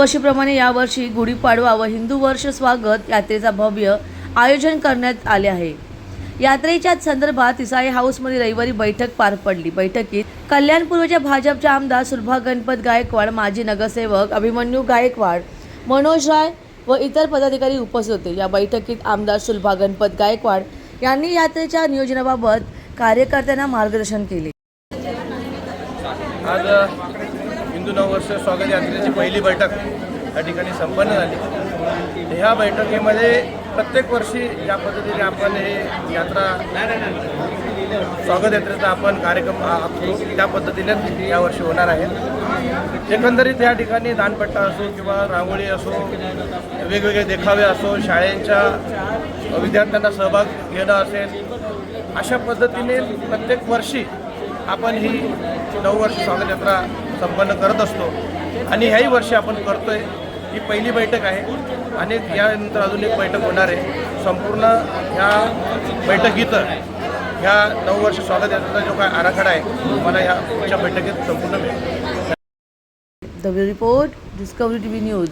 दरवर्षीप्रमाणे यावर्षी गुढीपाडवा व हिंदू वर्ष स्वागत यात्रेचा भव्य आयोजन करण्यात आले आहे. यात्रेच्या संदर्भात इसाई हाऊसमध्ये रविवारी बैठक पार पडली. बैठकीत कल्याणपूर्वच्या भाजपच्या आमदार सुलभा गणपत गायकवाड माजी नगरसेवक अभिमन्यू गायकवाड मनोज राय व इतर पदाधिकारी उपस्थित होते. या बैठकीत आमदार सुलभा गणपत गायकवाड यांनी यात्रेच्या नियोजनाबाबत कार्यकर्त्यांना मार्गदर्शन केले. आज हिंदू नववर्ष स्वागत यात्रेची पहिली बैठक या ठिकाणी संपन्न झाली. ह्या बैठकीमध्ये प्रत्येक वर्षी ज्या पद्धतीने आपण हे यात्रा स्वागत यात्रेचा आपण कार्यक्रम आखतो त्या पद्धतीने यावर्षी होणार आहे. एकंदरीत या ठिकाणी दानपट्टा असो किंवा रांगोळी असो वेगवेगळे देखावे असो शाळेच्या विद्यार्थ्यांना सहभाग घेणं असेल अशा पद्धतीने प्रत्येक वर्षी आपण ही नववर्ष स्वागत यात्रा संपन्न करत असतो. आणि ह्याही वर्षी आपण करतोय. ही पहिली बैठक आहे. आणि यानंतर अजून एक बैठक होणार आहे. संपूर्ण ह्या बैठकीत ह्या नववर्ष स्वागत यात्रेचा जो काय आराखडा आहे मला ह्या पुढच्या बैठकीत संपूर्ण मिळेल. The report discovery TV news.